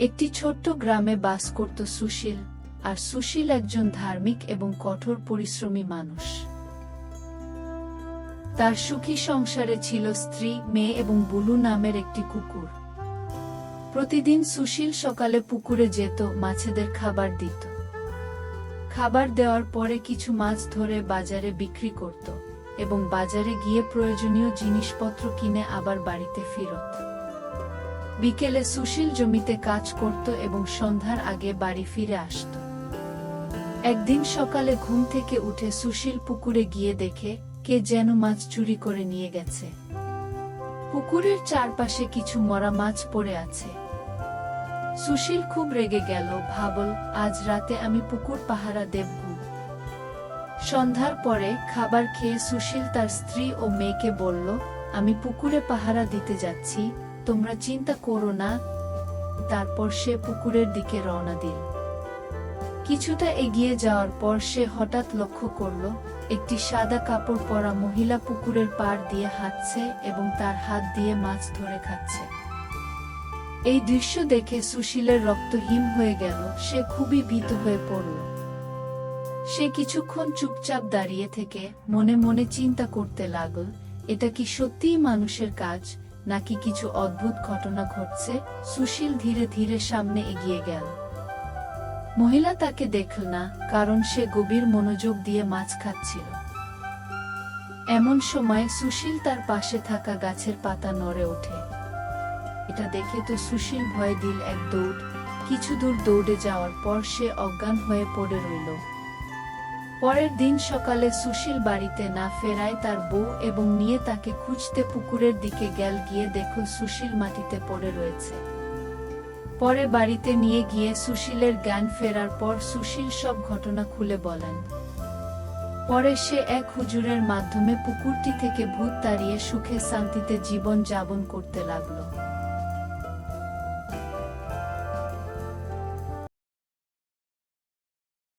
একটি ছোট্ট গ্রামে বাস করত সুশীল, আর সুশীল একজন ধার্মিক এবং কঠোর পরিশ্রমী মানুষ। তার সুখী সংসারে ছিল স্ত্রী, মেয়ে এবং বুলু নামের একটি কুকুর। প্রতিদিন সুশীল সকালে পুকুরে যেত, মাছেদের খাবার দিত। খাবার দেওয়ার পরে কিছু মাছ ধরে বাজারে বিক্রি করত এবং বাজারে গিয়ে প্রয়োজনীয় জিনিসপত্র কিনে আবার বাড়িতে ফিরত। বিকেলে সুশীল জমিতে কাজ করত এবং সন্ধ্যার আগে বাড়ি ফিরে আসত। একদিন সকালে ঘুম থেকে উঠে সুশীল পুকুরে গিয়ে দেখে, কে যেন মাছ চুরি করে নিয়ে গেছে। পুকুরের চারপাশে কিছু মরা মাছ পড়ে আছে। সুশীল খুব রেগে গেল, ভাবল, আজ রাতে আমি পুকুর পাহারা দেব সন্ধ্যার পরে খাবার খেয়ে সুশীল তার স্ত্রী ও মেয়েকে বলল, আমি পুকুরে পাহারা দিতে যাচ্ছি তোমরা চিন্তা করো না। তারপর সে পুকুরের দিকে রওনা দিল। কিছুটা এগিয়ে যাওয়ার পর সে হঠাৎ লক্ষ্য করল, একটি সাদা কাপড় পরা মহিলা পুকুরের পাড় দিয়ে হাঁটছে এবং তার হাত দিয়ে মাছ ধরে খাচ্ছে। এই দৃশ্য দেখে সুশীলের রক্ত হিম হয়ে গেল, সে খুবই ভীত হয়ে পড়ল। সে কিছুক্ষণ চুপচাপ দাঁড়িয়ে থেকে মনে মনে চিন্তা করতে লাগল, এটা কি সত্যিই মানুষের কাজ? নাকি কিছু অদ্ভুত ঘটনা ঘটছে? সুশীল ধীরে ধীরে সামনে এগিয়ে গেল। মহিলা তাকে দেখল না, কারণ সে গভীর মনোযোগ দিয়ে মাছ খাচ্ছিল। এমন সময় সুশীল তার পাশে থাকা গাছের পাতা নড়ে ওঠে। এটা দেখে তো সুশীল ভয় দিল, এক দৌড়। কিছু দূর দৌড়ে যাওয়ার পর সে অজ্ঞান হয়ে পড়ে রইল। পরের দিন সকালে সুশীল বাড়িতে না ফেরায় তার বউ এবং নিয়ে তাকে খুঁজতে পুকুরের দিকে গেল গিয়ে দেখো সুশীল মাটিতে পড়ে রয়েছে। পরে বাড়িতে নিয়ে গিয়ে সুশীলের জ্ঞান ফেরার পর সুশীল সব ঘটনা খুলে বলেন। পরে সে এক হুজুরের মাধ্যমে পুকুরটি থেকে ভূত তাড়িয়ে সুখে শান্তিতে জীবন যাপন করতে লাগল।